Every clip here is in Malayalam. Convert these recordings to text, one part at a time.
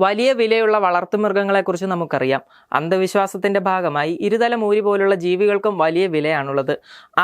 വലിയ വിലയുള്ള വളർത്തുമൃഗങ്ങളെക്കുറിച്ച് നമുക്കറിയാം. അന്ധവിശ്വാസത്തിന്റെ ഭാഗമായി ഇരുതല മൂരി പോലുള്ള ജീവികൾക്കും വലിയ വിലയാണുള്ളത്.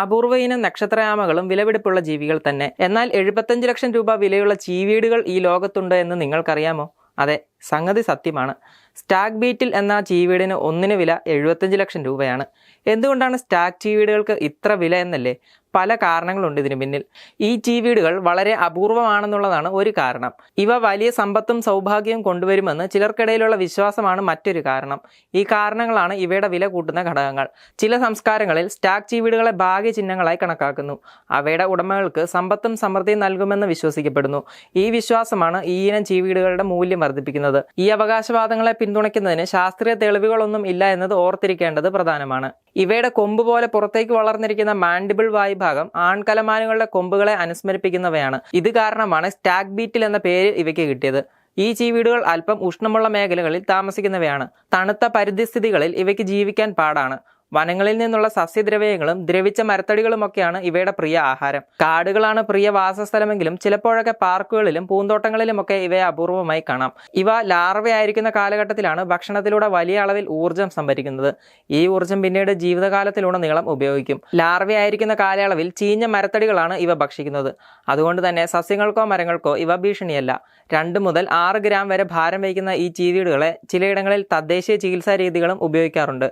അപൂർവ ഇനം നക്ഷത്രയാമകളും വിലപിടിപ്പുള്ള ജീവികൾ തന്നെ. എന്നാൽ എഴുപത്തഞ്ച് ലക്ഷം രൂപ വിലയുള്ള ചീവീടുകൾ ഈ ലോകത്തുണ്ട് എന്ന് നിങ്ങൾക്കറിയാമോ? അതെ സംഗതി സത്യമാണ്. സ്റ്റാഗ് ബീറ്റിൽ എന്ന ചീവീടിന് ഒന്നിന് വില എഴുപത്തഞ്ച് ലക്ഷം രൂപയാണ്. എന്തുകൊണ്ടാണ് സ്റ്റാഗ് ചീവീടുകൾക്ക് ഇത്ര വില എന്നല്ലേ? പല കാരണങ്ങളുണ്ട് ഇതിന് പിന്നിൽ. ഈ ചീവീടുകൾ വളരെ അപൂർവമാണെന്നുള്ളതാണ് ഒരു കാരണം. ഇവ വലിയ സമ്പത്തും സൗഭാഗ്യവും കൊണ്ടുവരുമെന്ന് ചിലർക്കിടയിലുള്ള വിശ്വാസമാണ് മറ്റൊരു കാരണം. ഈ കാരണങ്ങളാണ് ഇവയുടെ വില കൂട്ടുന്ന ഘടകങ്ങൾ. ചില സംസ്കാരങ്ങളിൽ സ്റ്റാക്ക് ചീവീടുകളെ ഭാഗ്യചിഹ്നങ്ങളായി കണക്കാക്കുന്നു. അവയുടെ ഉടമകൾക്ക് സമ്പത്തും സമൃദ്ധിയും നൽകുമെന്ന് വിശ്വസിക്കപ്പെടുന്നു. ഈ വിശ്വാസമാണ് ഈ ഇനം ചീവീടുകളുടെ മൂല്യം വർദ്ധിപ്പിക്കുന്നത്. ഈ അവകാശവാദങ്ങളെ പിന്തുണയ്ക്കുന്നതിന് ശാസ്ത്രീയ തെളിവുകളൊന്നും ഇല്ല എന്നത് ഓർത്തിരിക്കേണ്ടത് പ്രധാനമാണ്. ഇവയുടെ കൊമ്പ് പോലെ പുറത്തേക്ക് വളർന്നിരിക്കുന്ന മാൻഡിബിൾ വായുഭാഗം ആൺകലമാനുകളുടെ കൊമ്പുകളെ അനുസ്മരിപ്പിക്കുന്നവയാണ്. ഇത് കാരണമാണ് സ്റ്റാഗ് ബീറ്റിൽ എന്ന പേര് ഇവയ്ക്ക് കിട്ടിയത്. ഈ ചീവീടുകൾ അല്പം ഉഷ്ണമുള്ള മേഖലകളിൽ താമസിക്കുന്നവയാണ്. തണുത്ത പരിസ്ഥിതികളിൽ ഇവയ്ക്ക് ജീവിക്കാൻ പാടാണ്. വനങ്ങളിൽ നിന്നുള്ള സസ്യദ്രവ്യങ്ങളും ദ്രവിച്ച മരത്തടികളുമൊക്കെയാണ് ഇവയുടെ പ്രിയ ആഹാരം. കാടുകളാണ് പ്രിയ വാസസ്ഥലമെങ്കിലും ചിലപ്പോഴൊക്കെ പാർക്കുകളിലും പൂന്തോട്ടങ്ങളിലുമൊക്കെ ഇവയെ അപൂർവമായി കാണാം. ഇവ ലാർവയായിരിക്കുന്ന കാലഘട്ടത്തിലാണ് ഭക്ഷണത്തിലൂടെ വലിയ അളവിൽ ഊർജം സംഭരിക്കുന്നത്. ഈ ഊർജം പിന്നീട് ജീവിതകാലത്തിലുടനീളം ഉപയോഗിക്കും. ലാർവയായിരിക്കുന്ന കാലയളവിൽ ചീഞ്ഞ മരത്തടികളാണ് ഇവ ഭക്ഷിക്കുന്നത്. അതുകൊണ്ട് തന്നെ സസ്യങ്ങൾക്കോ മരങ്ങൾക്കോ ഇവ ഭീഷണിയല്ല. രണ്ട് മുതൽ ആറ് ഗ്രാം വരെ ഭാരം വഹിക്കുന്ന ഈ ചീവീടുകളെ ചിലയിടങ്ങളിൽ തദ്ദേശീയ ചികിത്സാ രീതികളും ഉപയോഗിക്കാറുണ്ട്.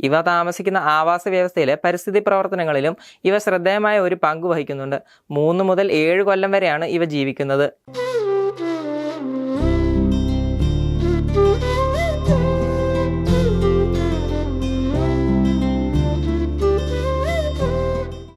ഇവ താമസിക്കുന്ന ആവാസ വ്യവസ്ഥയിലെ പരിസ്ഥിതി പ്രവർത്തനങ്ങളിലും ഇവ ശ്രദ്ധേയമായ ഒരു പങ്ക് വഹിക്കുന്നുണ്ട്. മൂന്ന് മുതൽ ഏഴ് കൊല്ലം വരെയാണ് ഇവ ജീവിക്കുന്നത്.